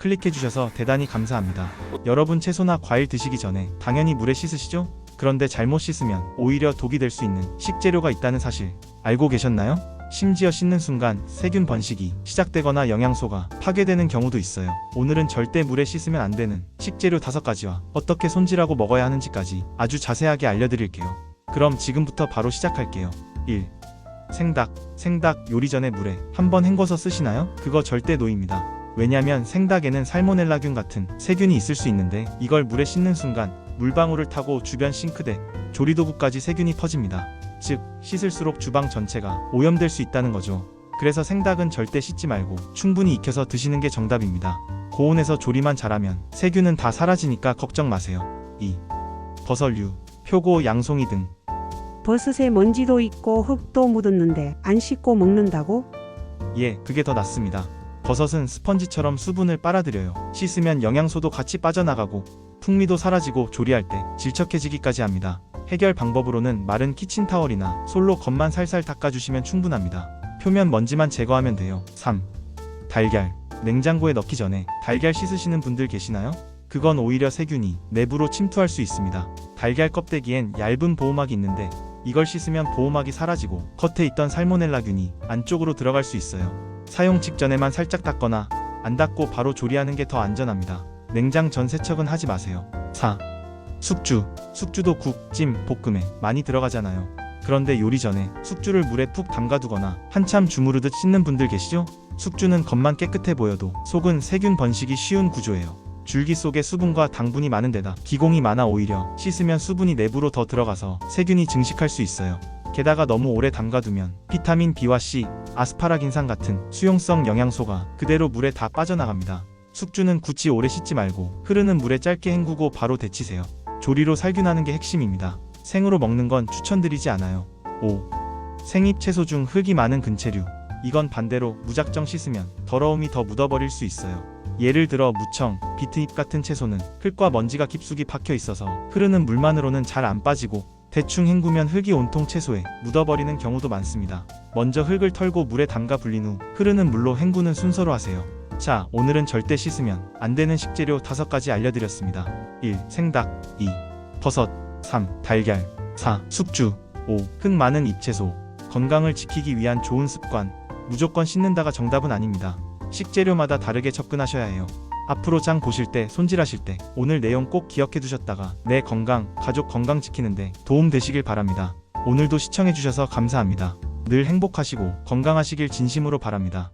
클릭해주셔서 대단히 감사합니다. 여러분 채소나 과일 드시기 전에 당연히 물에 씻으시죠? 그런데 잘못 씻으면 오히려 독이 될 수 있는 식재료가 있다는 사실 알고 계셨나요? 심지어 씻는 순간 세균 번식이 시작되거나 영양소가 파괴되는 경우도 있어요. 오늘은 절대 물에 씻으면 안 되는 식재료 다섯 가지와 어떻게 손질하고 먹어야 하는지까지 아주 자세하게 알려드릴게요. 그럼 지금부터 바로 시작할게요. 1. 생닭. 생닭 요리 전에 물에 한번 헹궈서 쓰시나요? 그거 절대 노입니다. 왜냐면 생닭에는 살모넬라균 같은 세균이 있을 수 있는데 이걸 물에 씻는 순간 물방울을 타고 주변 싱크대, 조리도구까지 세균이 퍼집니다. 즉, 씻을수록 주방 전체가 오염될 수 있다는 거죠. 그래서 생닭은 절대 씻지 말고 충분히 익혀서 드시는 게 정답입니다. 고온에서 조리만 잘하면 세균은 다 사라지니까 걱정 마세요. 2. 버섯류, 표고, 양송이 등 버섯에 먼지도 있고 흙도 묻었는데 안 씻고 먹는다고? 예, 그게 더 낫습니다. 버섯은 스펀지처럼 수분을 빨아들여요. 씻으면 영양소도 같이 빠져나가고 풍미도 사라지고 조리할 때 질척해지기까지 합니다. 해결 방법으로는 마른 키친타월이나 솔로 겉만 살살 닦아주시면 충분합니다. 표면 먼지만 제거하면 돼요. 3. 달걀. 냉장고에 넣기 전에 달걀 씻으시는 분들 계시나요? 그건 오히려 세균이 내부로 침투할 수 있습니다. 달걀 껍데기엔 얇은 보호막이 있는데 이걸 씻으면 보호막이 사라지고 겉에 있던 살모넬라균이 안쪽으로 들어갈 수 있어요. 사용 직전에만 살짝 닦거나 안 닦고 바로 조리하는 게 더 안전합니다. 냉장 전 세척은 하지 마세요. 4. 숙주. 숙주도 국, 찜, 볶음에 많이 들어가잖아요. 그런데 요리 전에 숙주를 물에 푹 담가두거나 한참 주무르듯 씻는 분들 계시죠? 숙주는 겉만 깨끗해 보여도 속은 세균 번식이 쉬운 구조예요. 줄기 속에 수분과 당분이 많은 데다 기공이 많아 오히려 씻으면 수분이 내부로 더 들어가서 세균이 증식할 수 있어요. 게다가 너무 오래 담가두면 비타민 B와 C, 아스파라긴산 같은 수용성 영양소가 그대로 물에 다 빠져나갑니다. 숙주는 굳이 오래 씻지 말고 흐르는 물에 짧게 헹구고 바로 데치세요. 조리로 살균하는 게 핵심입니다. 생으로 먹는 건 추천드리지 않아요. 5. 생잎 채소 중 흙이 많은 근체류. 이건 반대로 무작정 씻으면 더러움이 더 묻어버릴 수 있어요. 예를 들어 무청, 비트잎 같은 채소는 흙과 먼지가 깊숙이 박혀 있어서 흐르는 물만으로는 잘 안 빠지고 대충 헹구면 흙이 온통 채소에 묻어버리는 경우도 많습니다. 먼저 흙을 털고 물에 담가 불린 후 흐르는 물로 헹구는 순서로 하세요. 자, 오늘은 절대 씻으면 안 되는 식재료 5가지 알려드렸습니다. 1. 생닭 2. 버섯 3. 달걀 4. 숙주 5. 흙 많은 잎채소 건강을 지키기 위한 좋은 습관 무조건 씻는다가 정답은 아닙니다. 식재료마다 다르게 접근하셔야 해요. 앞으로 장 보실 때, 손질하실 때 오늘 내용 꼭 기억해 두셨다가 내 건강, 가족 건강 지키는데 도움 되시길 바랍니다. 오늘도 시청해 주셔서 감사합니다. 늘 행복하시고 건강하시길 진심으로 바랍니다.